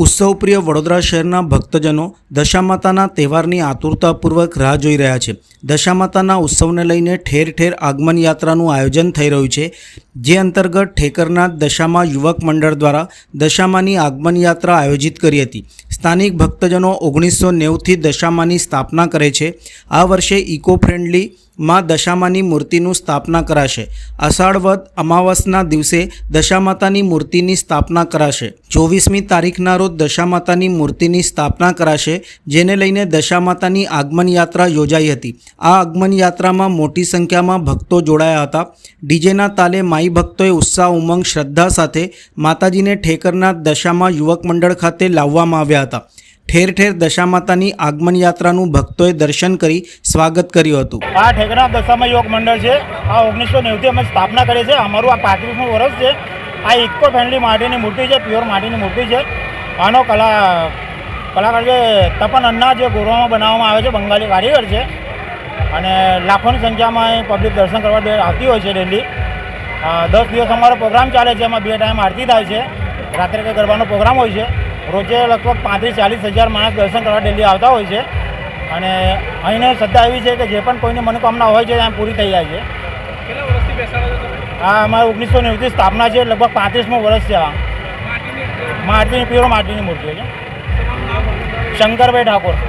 ઉત્સવપ્રિય વડોદરા શહેરના ભક્તજનો દશામાતાના તહેવારની આતુરતાપૂર્વક રાહ જોઈ રહ્યા છે. દશામાતાના ઉત્સવને લઈને ઠેર ઠેર આગમન યાત્રાનું આયોજન થઈ રહ્યું છે, જે અંતર્ગત ઠેકરનાથ દશામા યુવક મંડળ દ્વારા દશામાની આગમન યાત્રા આયોજિત કરી હતી. સ્થાનિક ભક્તજનો ઓગણીસો નેવુંથી દશામાની સ્થાપના કરે છે. આ વર્ષે ઇકો ફ્રેન્ડલી માં દશામાની મૂર્તિનું સ્થાપના કરાશે. અષાઢ વદ અમાવસના દિવસે દશામાતાની મૂર્તિની સ્થાપના કરાશે. ચોવીસમી તારીખના રોજ દશામાતાની મૂર્તિની સ્થાપના કરાશે, જેને લઈને દશામાતાની આગમન યાત્રા યોજાઈ હતી. આ આગમન યાત્રામાં મોટી સંખ્યામાં ભક્તો જોડાયા હતા. ડીજેના તાલે માઈ ભક્તોએ ઉત્સાહ, ઉમંગ, શ્રદ્ધા સાથે માતાજીને ઠેકરના દશામાં યુવક મંડળ ખાતે લાવવામાં આવ્યા હતા. ઠેર ઠેર દશામાતાની આગમન યાત્રાનું ભક્તોએ દર્શન કરી સ્વાગત કર્યું હતું. આ ઠેકરા દશામાં યોગ મંડળ છે. આ ઓગણીસો નેવથી અમે સ્થાપના કરી છે અમારું આ પાંત્રીસમું વર્ષ છે. આ ઇકો ફ્રેન્ડલી માટીની મૂર્તિ છે, પ્યોર માટીની મૂર્તિ છે. આનો કલા, કલાકાર જે તપન અન્ના જે ગોરવામાં બનાવવામાં આવે છે, બંગાળી કારીગર છે. અને લાખોની સંખ્યામાં પબ્લિક દર્શન કરવા આવતી હોય છે ડેલી દસ દિવસ અમારો પ્રોગ્રામ ચાલે છે. એમાં બે ટાઈમ આરતી થાય છે. રાત્રે કંઈ ગરબાનો પ્રોગ્રામ હોય છે. રોજે લગભગ પાંત્રીસ ચાલીસ હજાર માણસ દર્શન કરવા ડેલી આવતા હોય છે. અને અહીંને શ્રદ્ધા એવી છે કે જે પણ કોઈની મનોકામના હોય છે ત્યાં પૂરી થઈ જાય છે. આ અમારે ઓગણીસો નેવુંથી સ્થાપના છે લગભગ પાંત્રીસમું વર્ષ છે આ. માટીની પ્યોર માટીની મૂર્તિઓ છે. શંકરભાઈ ઠાકોર.